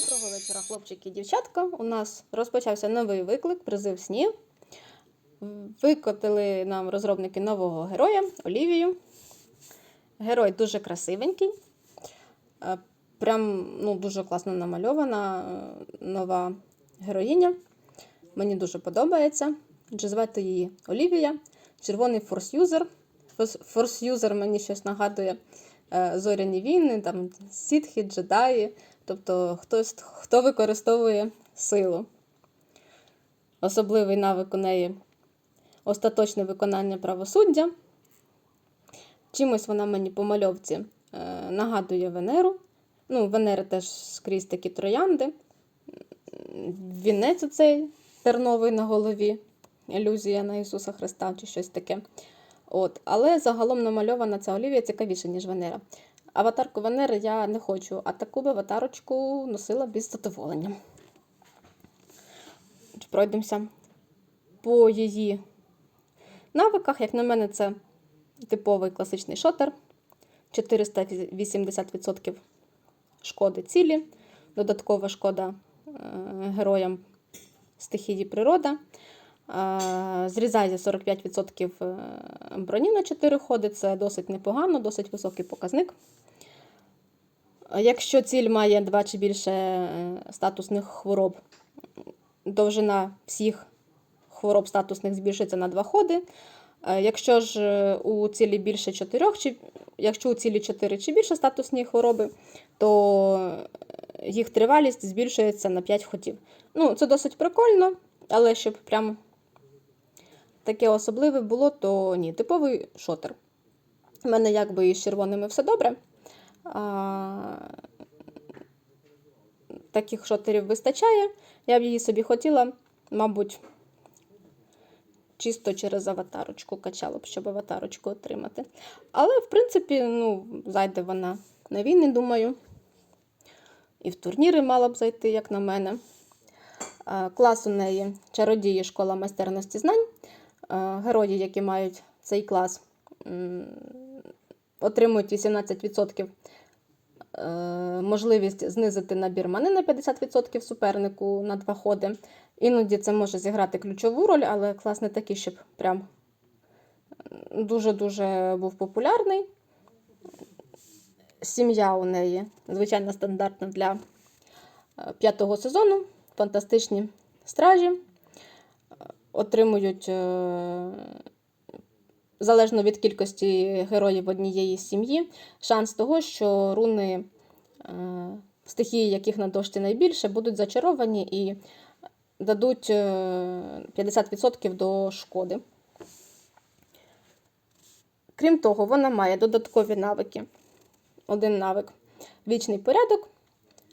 Доброго вечора, хлопчики і дівчатка. У нас розпочався новий виклик, призив снів. Викотили нам розробники нового героя Олівію. Герой дуже красивенький. Прям ну, дуже класно намальована е, нова героїня. Мені дуже подобається. Адже звати її Олівія. Червоний форс-юзер. Форс-юзер мені щось нагадує е, зоряні війни, там сітхи, джедаї. Тобто хтось, хто використовує силу. Особливий навик у неї остаточне виконання правосуддя. Чимось вона мені по мальовці е, нагадує Венеру. Ну, Венери теж скрізь такі троянди. Вінець оцей терновий на голові, ілюзія на Ісуса Христа чи щось таке. От. Але загалом намальована ця Олівія цікавіше, ніж Венера. Аватарку Венери я не хочу, а таку б аватарочку носила без задоволення. Пройдемося по її навиках. Як на мене, це типовий класичний шотер. 480% шкоди цілі, додаткова шкода е, героям стихії природа. Е, Зрізає 45% е, броні на 4 ходи, це досить непогано, досить високий показник. Якщо ціль має 2 чи більше статусних хвороб, довжина всіх хвороб статусних збільшується на 2 ходи. Якщо ж у цілі більше 4, чи якщо у цілі 4 чи більше статусні хвороби, то їх тривалість збільшується на 5 ходів. Ну, це досить прикольно, але щоб прям таке особливе було, то ні, типовий шотер. У мене якби із червоними все добре. А, Таких шотерів вистачає. Я б її собі хотіла, мабуть, чисто через аватарочку качала б, щоб аватарочку отримати. Але, в принципі, ну, зайде вона на війни, думаю. І в турніри мала б зайти, як на мене. Клас у неї чародії школа майстерності знань. Герої, які мають цей клас, отримують 18% можливість знизити набір мани на 50% супернику на два ходи. Іноді це може зіграти ключову роль, але клас не такий, щоб прям дуже-дуже був популярний. Сім'я у неї, звичайно, стандартна для п'ятого сезону. Фантастичні стражі. Отримують, залежно від кількості героїв однієї сім'ї, шанс того, що руни, стихії, яких на дошці найбільше, будуть зачаровані і дадуть 50% до шкоди. Крім того, вона має додаткові навики. Один навик вічний порядок.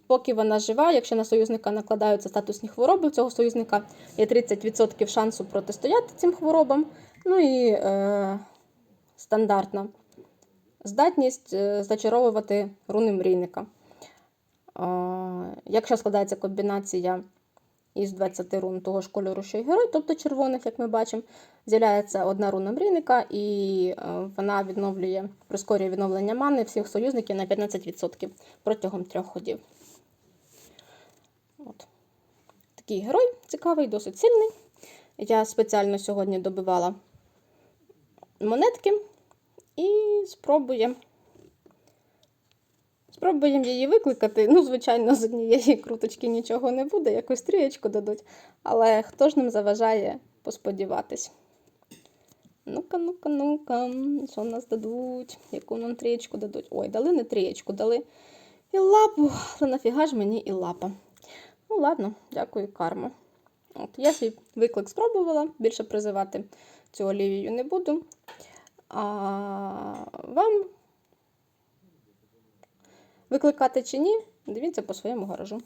Поки вона жива, якщо на союзника накладаються статусні хвороби, у цього союзника є 30% шансу протистояти цим хворобам. Ну і е, стандартна здатність е, зачаровувати руни мрійника. Е, якщо складається комбінація із 20 рун того ж кольору, що й герой, тобто червоних, як ми бачимо, з'являється одна руна мрійника, і е, вона відновлює, прискорює відновлення мани всіх союзників на 15% протягом трьох ходів. От. Такий герой цікавий, досить сильний. Я спеціально сьогодні добивала монетки і спробуємо спробуємо її викликати. Ну, звичайно, з однієї круточки нічого не буде, якусь трієчку дадуть. Але хто ж нам заважає посподіватись? Ну-ка, ну-ка, ну-ка, що нас дадуть? Яку нам трієчку дадуть? Ой, дали не трієчку, дали і лапу. Але нафіга ж мені і лапа. Ну, ладно, дякую, карма. От, Я свій виклик спробувала, більше призивати цю олівію не буду. А вам викликати чи ні, дивіться по своєму гаражу.